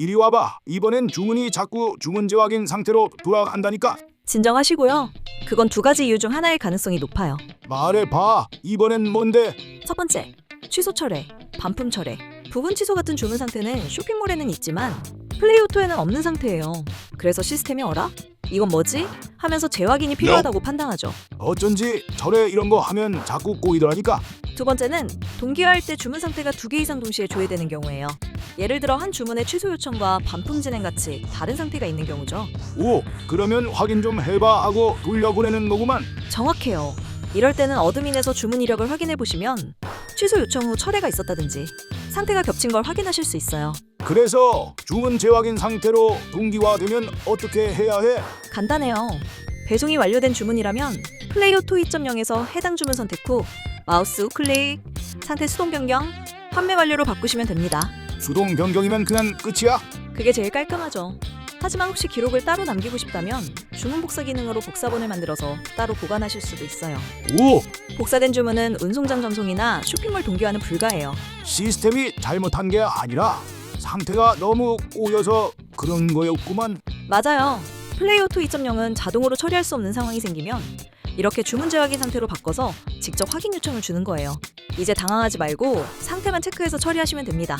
이리 와봐. 이번엔 주문이 자꾸 주문제 확인 상태로 돌아간다니까. 진정하시고요. 그건 두 가지 이유 중 하나일 가능성이 높아요. 말해봐. 이번엔 뭔데? 첫 번째, 취소 철회, 반품 철회. 부분 취소 같은 주문 상태는 쇼핑몰에는 있지만 플레이오토에는 없는 상태예요. 그래서 시스템이 어라? 이건 뭐지? 하면서 재확인이 필요하다고 판단하죠. 어쩐지 절에 이런 거 하면 자꾸 꼬이더라니까. 두 번째는 동기화할 때 주문 상태가 두 개 이상 동시에 조회되는 경우예요. 예를 들어 한 주문의 취소 요청과 반품 진행 같이 다른 상태가 있는 경우죠. 오, 그러면 확인 좀 해봐 하고 돌려보내는 거구만. 정확해요. 이럴 때는 어드민에서 주문 이력을 확인해 보시면 취소 요청 후 철회가 있었다든지 상태가 겹친 걸 확인하실 수 있어요. 그래서 주문 재확인 상태로 동기화되면 어떻게 해야 해? 간단해요. 배송이 완료된 주문이라면 플레이오토 2.0에서 해당 주문 선택 후 마우스 우클릭, 상태 수동 변경, 판매 완료로 바꾸시면 됩니다. 수동 변경이면 그냥 끝이야? 그게 제일 깔끔하죠. 하지만 혹시 기록을 따로 남기고 싶다면 주문 복사 기능으로 복사본을 만들어서 따로 보관하실 수도 있어요. 오, 복사된 주문은 운송장 전송이나 쇼핑몰 동기화는 불가해요. 시스템이 잘못한 게 아니라 상태가 너무 꼬여서 그런 거였구만. 맞아요. 플레이오토 2.0은 자동으로 처리할 수 없는 상황이 생기면 이렇게 주문 재확인 상태로 바꿔서 직접 확인 요청을 주는 거예요. 이제 당황하지 말고 상태만 체크해서 처리하시면 됩니다.